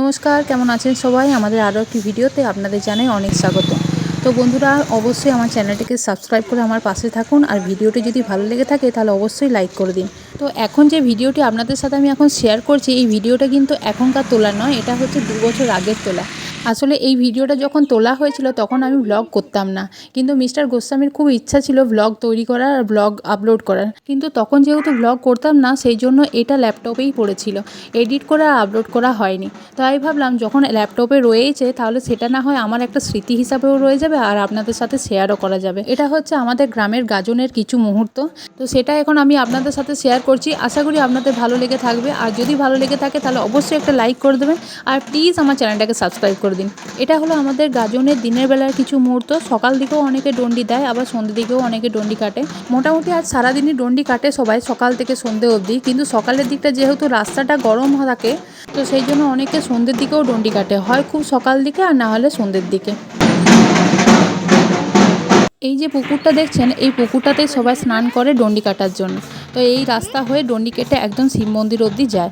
নমস্কার, কেমন আছেন সবাই? আমাদের আরও একটি ভিডিওতে আপনাদের জানাই অনেক স্বাগত। তো বন্ধুরা, অবশ্যই আমার চ্যানেলটিকে সাবস্ক্রাইব করে আমার পাশে থাকুন আর ভিডিওটি যদি ভালো লেগে থাকে তাহলে অবশ্যই লাইক করে দিন। তো এখন যে ভিডিওটি আপনাদের সাথে আমি এখন শেয়ার করছি, এই ভিডিওটা কিন্তু এখনকার তোলা নয় এটা হচ্ছে দু বছর আগের তোলা আসলে এই ভিডিওটা যখন তোলা হয়েছিল তখন আমি ব্লগ করতাম না। কিন্তু মিস্টার গোস্বামীর খুব ইচ্ছা ছিল ব্লগ তৈরি করার আর ব্লগ আপলোড করার। কিন্তু তখন যেহেতু ব্লগ করতাম না, সেই জন্য এটা ল্যাপটপেই পড়েছিল। এডিট করা আর আপলোড করা হয়নি। তাই ভাবলাম, যখন ল্যাপটপে রয়েছে, তাহলে সেটা না হয় আমার একটা স্মৃতি হিসাবেও রয়ে যাবে আর আপনাদের সাথে শেয়ারও করা যাবে। এটা হচ্ছে আমাদের গ্রামের গাজনের কিছু মুহূর্ত। তো সেটা এখন আমি আপনাদের সাথে শেয়ার করছি। আশা করি আপনাদের ভালো লেগে থাকবে। আর যদি ভালো লেগে থাকে, তাহলে অবশ্যই একটা লাইক করে দেবেন। আর প্লিজ আমার চ্যানেলটাকে সাবস্ক্রাইব করে দিন এটা হলো আমাদের গাজনের দিনের বেলার কিছু মুহূর্ত। সকাল দিকেও অনেকে ডন্ডি দেয়, আবার সন্ধ্যে দিকেও অনেকে ডন্ডি কাটে। মোটামুটি আজ সারাদিনই ডন্ডি কাটে সবাই সকাল থেকে সন্ধে অবধি। কিন্তু সকালের দিকটা যেহেতু রাস্তাটা গরম থাকে, তো সেই জন্য অনেকে সন্ধ্যের দিকেও ডন্ডি কাটে। হয় খুব সকাল দিকে আর না হলে সন্ধ্যের দিকে। এই যে পুকুরটা দেখছেন, এই পুকুরটাতেই সবাই স্নান করে ডন্ডি কাটার জন্য। তো এই রাস্তা হয়ে ডন্ডি কেটে একদম শিব মন্দির অবধি যায়।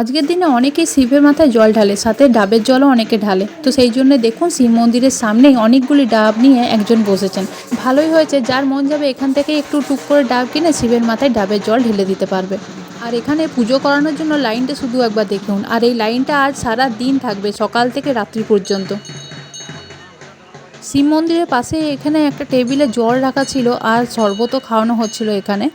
আজকের দিনে অনেকেই শিবের মাথায় জল ঢালে, সাথে ডাবের জলও অনেকে ঢালে। তো সেই জন্য দেখুন, শিব মন্দিরের সামনেই অনেকগুলি ডাব নিয়ে একজন বসেছেন। ভালোই হয়েছে, যার মন যাবে এখান থেকে একটু টুক করে ডাব কিনে শিবের মাথায় ডাবের জল ঢেলে দিতে পারবে। আর এখানে পুজো করানোর জন্য লাইনটা শুধু একবার দেখুন। আর এই লাইনটা আজ সারা দিন থাকবে, সকাল থেকে রাত্রি পর্যন্ত। শিব মন্দিরের পাশে এখানে একটা টেবিলে জল রাখা ছিল, আর শরবতও খাওয়ানো হচ্ছিল এখানে।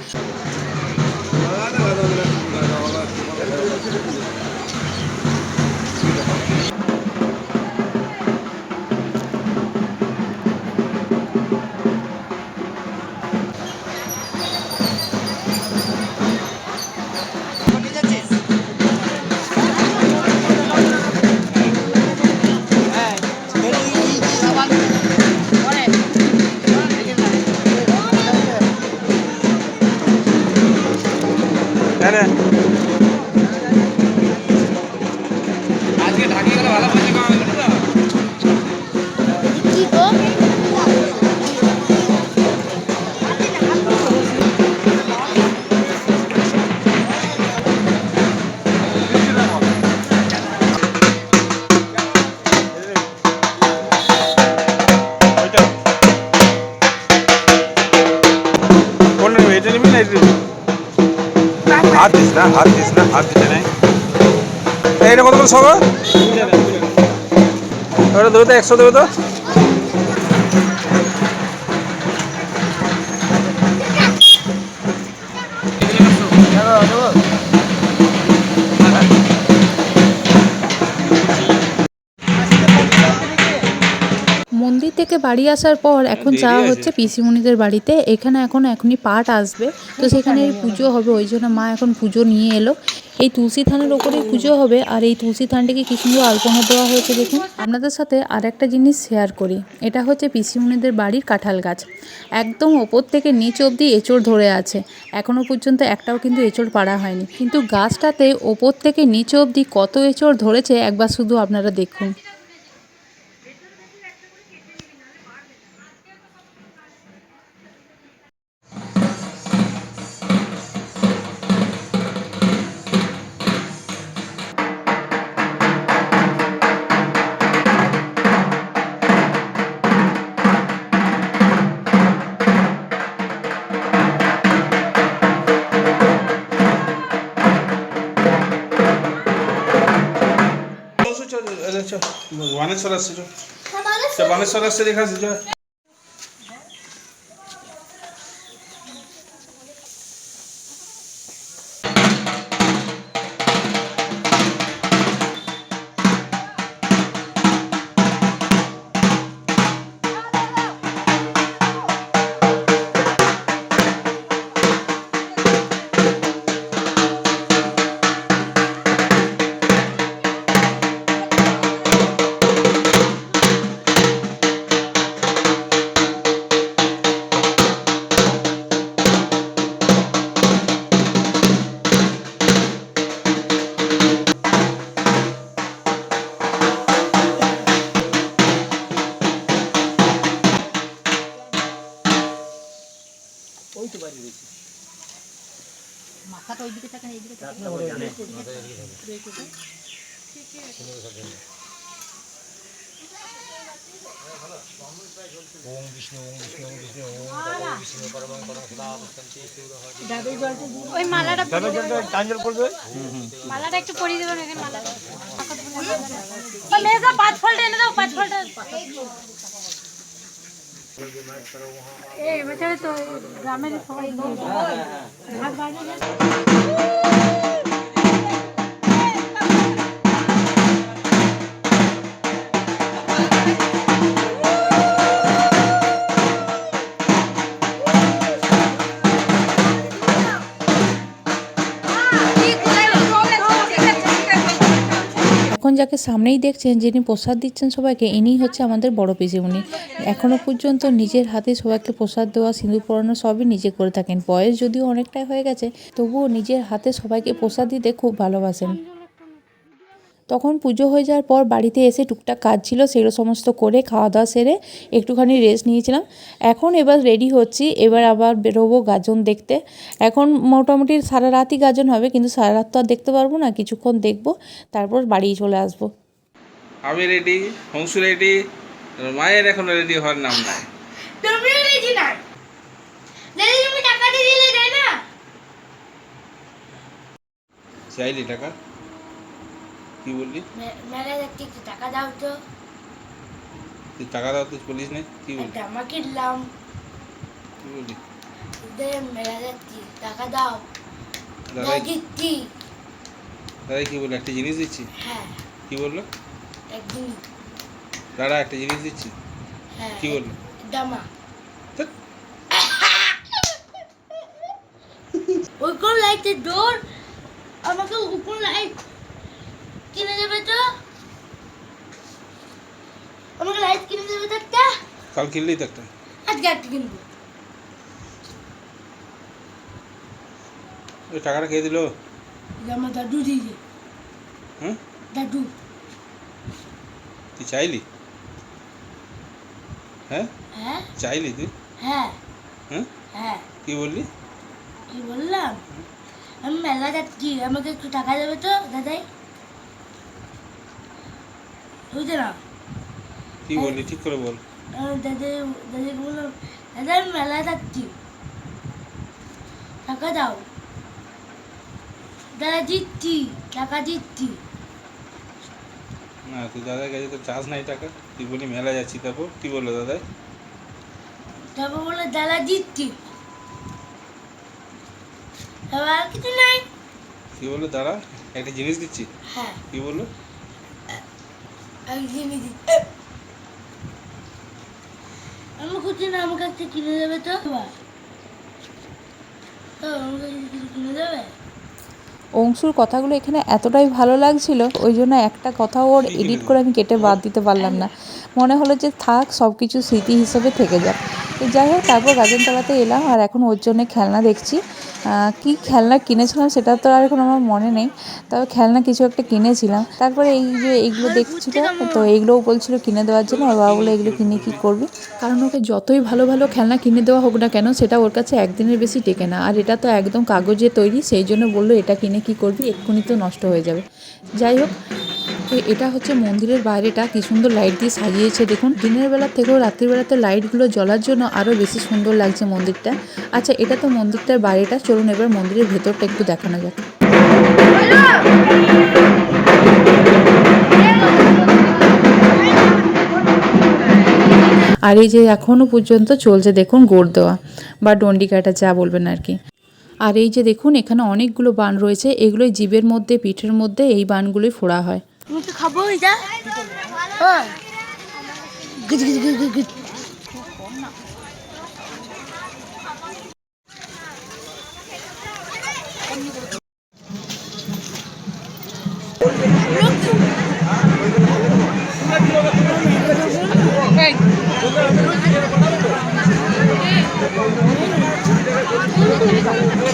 কত করে সব? ওটা দেবে তো একশো দেবে তো? মন্দির থেকে বাড়ি আসার পর এখন যাওয়া হচ্ছে পিসিমণিদের বাড়িতে। এখানে এখন এখনই পাঠ আসবে। তো সেখানে পুজো হবে ওই জন্য মা এখন পুজো নিয়ে এলো। এই তুলসী থানের ওপরে পুজো হবে আর এই তুলসী থানটিকে কি সুন্দর আলপনা দেওয়া হয়েছে দেখুন। আপনাদের সাথে আর একটা জিনিস শেয়ার করি। এটা হচ্ছে পিসিমণিদের বাড়ির কাঁঠাল গাছ। একদম ওপর থেকে নিচ অবধি এঁচড় ধরে আছে। এখনও পর্যন্ত একটাও কিন্তু এঁচড় পাড়া হয়নি। কিন্তু গাছটাতে ওপর থেকে নিচ অবধি কত এঁচড় ধরেছে একবার শুধু আপনারা দেখুন। बानेश्वर से। जो क्या से देखा जो है। বানেশ্বর আসছে চ বানেশ্বর আসছে দেখা আসছে ওই মালাটা মালাটা একটু পরিয়ে দেবেন এখানে মালাটা মেয়েটা পাঁচ ফলটা এনে দাও পাঁচ ফলটা। এই বেচারে তো গ্রামের সবাই যাকে সামনেই দেখছেন, যিনি প্রসাদ দিচ্ছেন সবাইকে, ইনিই হচ্ছে আমাদের বড় পিসিমণি এখনও পর্যন্ত নিজের হাতে সবাইকে প্রসাদ দেওয়া, সিঁদুর পরানো সবই নিজে করে থাকেন। বয়স যদিও অনেকটাই হয়ে গেছে, তবুও নিজের হাতে সবাইকে প্রসাদ দিতে খুব ভালোবাসেন। তখন পুজো হয়ে যাওয়ার পর বাড়িতে এসে টুকটাক কাজ ছিল সেগুলো সমস্ত করে খাওয়া দাওয়া সেরে একটুখানি রেস্ট নিয়েছিলাম। এখন এবার রেডি হচ্ছি এবার আবার বেরোবো গাজন দেখতে। এখন মোটামুটি সারা রাতই গাজন হবে কিন্তু সারা রাত তো আর দেখতে পারব না কিছুক্ষণ দেখব তারপর বাড়ি চলে আসব। আমি রেডি হংসু রেডি মায়ের এখনও রেডি হওয়ার নাম নাই। তুমিও রেডি না? দিদি তুমি টাকা দিয়ে দিলে তাই না? চাইলি টাকা। কি বললি? টাকা দাও তো। তুই টাকা দাও তুই বলিস না কি বললি? জামা কিনলাম। কি বললি? দে টাকা দাও। দাদাই দিচ্ছি দাদাই কি বলল একটা জিনিস দিচ্ছি? হ্যাঁ। কি বলল? দাদা একটা জিনিস দিচ্ছি? হ্যাঁ কি বলল? জামা। ধ্যাৎ, ওই কোন লাইটের ডোর আমাকে কোন লাইট কিনে দেবে তো আমাকে লাইট কিনে দেবে তো একটা কাল কিনলি তো একটা। আজকে একটা কিনবো। ওই টাকাটা খেয়ে দিল? জামা দাদু দিয়েছে হ্যাঁ দাদু। তুই চাইলি? হ্যাঁ? হ্যাঁ? চাইলি তুই? হ্যাঁ। হ্যাঁ হ্যাঁ। কি বললি? কি বললাম? আমি মেলা যাচ্ছি। আমাকে একটু টাকা দেবে তো দাদাই? বুঝতে না? কি বললি? ঠিক করে বল। আমি দাদা বললাম দাদা আমি যাচ্ছি। টাকা দাও। দাদা দিচ্ছি টাকা দিচ্ছি। না তুই দাদার কাছে তো চাস নাই টাকা। তুই বলি মেলা যাচ্ছি তারপর? কি বলল দাদা? তারপর বলল দাদা দিচ্ছি। আর কিছু নাই। কি বলল দাঁড়া একটা জিনিস দিচ্ছি। হ্যাঁ। কি বলল? আমি কিনে দিচ্ছি। আমি খুঁজছি না আমার কাছ থেকে কিনে দেবে তো? কিনে দেবে? অংশুর কথাগুলো এখানে এতটাই ভালো লাগছিল ওই জন্য একটা কথা ওর এডিট করে আমি কেটে বাদ দিতে পারলাম না। মনে হলো যে থাক সব কিছু স্মৃতি হিসেবে থেকে যাক। তো যাই হোক, তারপর গাজনতলাতে এলাম আর এখন ওর জন্য খেলনা দেখছি। কি খেলনা কিনেছিলাম সেটা তো আর এখন আমার মনে নেই, তবে খেলনা কিছু একটা কিনেছিলাম। তারপরে এই যে এইগুলো দেখছিল, তো এইগুলোও বলছিল কিনে দেওয়ার জন্য, ওর বাবা বলে এগুলো কিনে কি করবি? কারণ ওকে যতই ভালো ভালো খেলনা কিনে দেওয়া হোক না কেন, সেটা ওর কাছে একদিনের বেশি টেকে না। আর এটা তো একদম কাগজে তৈরি, সেই জন্য বলল এটা কিনে কি করবি, এক্ষুনি তো নষ্ট হয়ে যাবে। যাই হোক এটা হচ্ছে মন্দিরের বাইরেটা। কি সুন্দর লাইট দিয়ে সাজিয়েছে, দেখুন। দিনের বেলা থেকেও রাত্রিবেলাতে লাইটগুলো জ্বলার জন্য আরও বেশি সুন্দর লাগছে মন্দিরটা। আচ্ছা এটা তো মন্দিরটার বাইরেটা। চলুন এবার মন্দিরের ভেতরটা একটু দেখানো যাক। আর এই যে এখনও পর্যন্ত চলছে, দেখুন, গোড় দেওয়া বা ডন্ডি কাটা যা বলবেন আর কি। আর এই যে দেখুন, এখানে অনেকগুলো বান রয়েছে। এগুলোই জীবের মধ্যে, পিঠের মধ্যে এই বানগুলোই ফোড়া হয়। তুমি তো খাব এটা গিজ গিজ Thank you.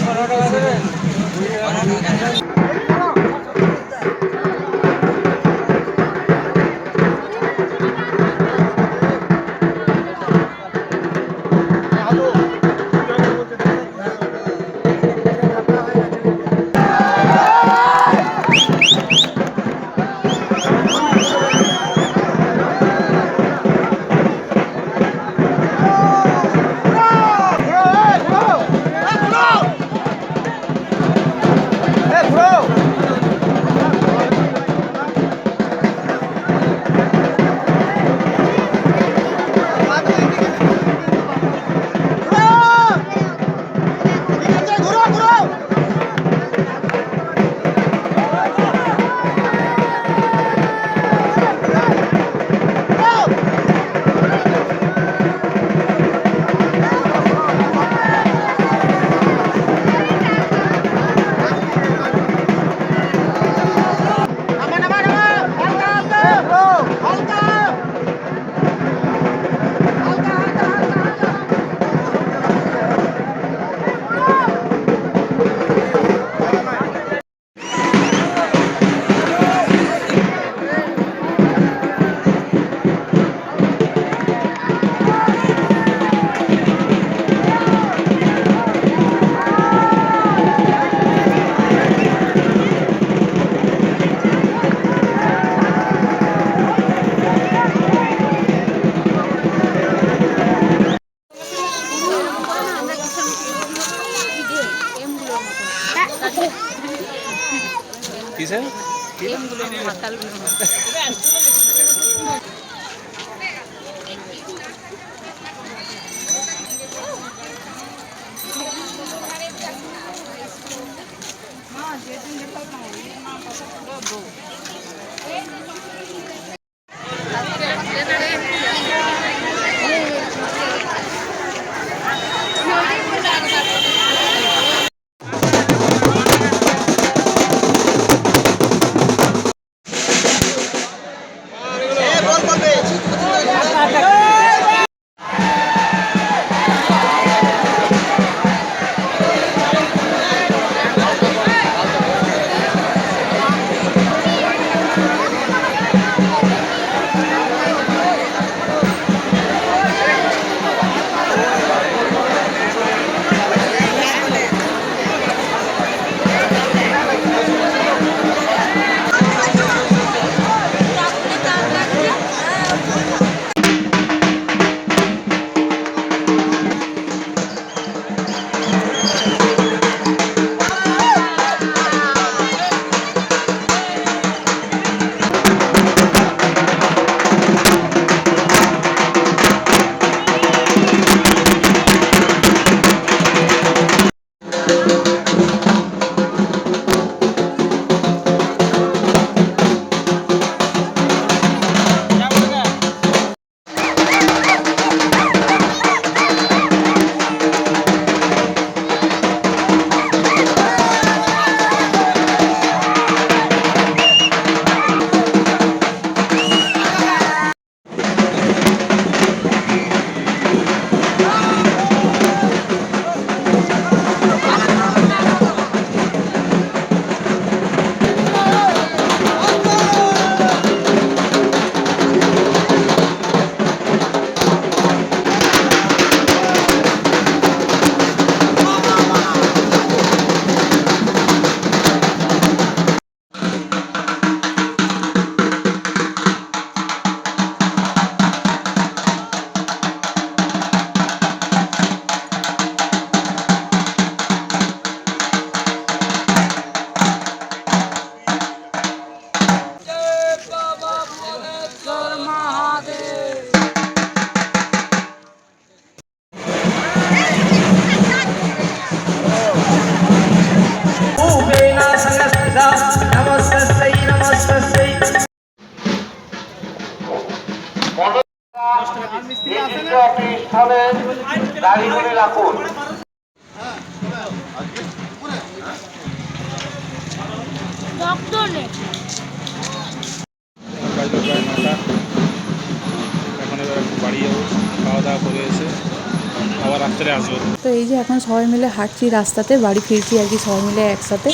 এই যে এখন সবাই মিলে হাঁটছি রাস্তাতে, বাড়ি ফিরছি আর কি সবাই মিলে একসাথে।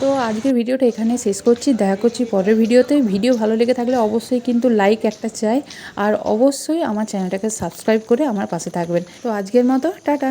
তো আজকের ভিডিওটা এখানে শেষ করছি। দেখা করছি পরের ভিডিওতে। ভিডিও ভালো লেগে থাকলে অবশ্যই কিন্তু লাইক একটা চাই। আর অবশ্যই আমার চ্যানেলটাকে সাবস্ক্রাইব করে আমার পাশে থাকবেন। তো আজকের মতো, টাটা।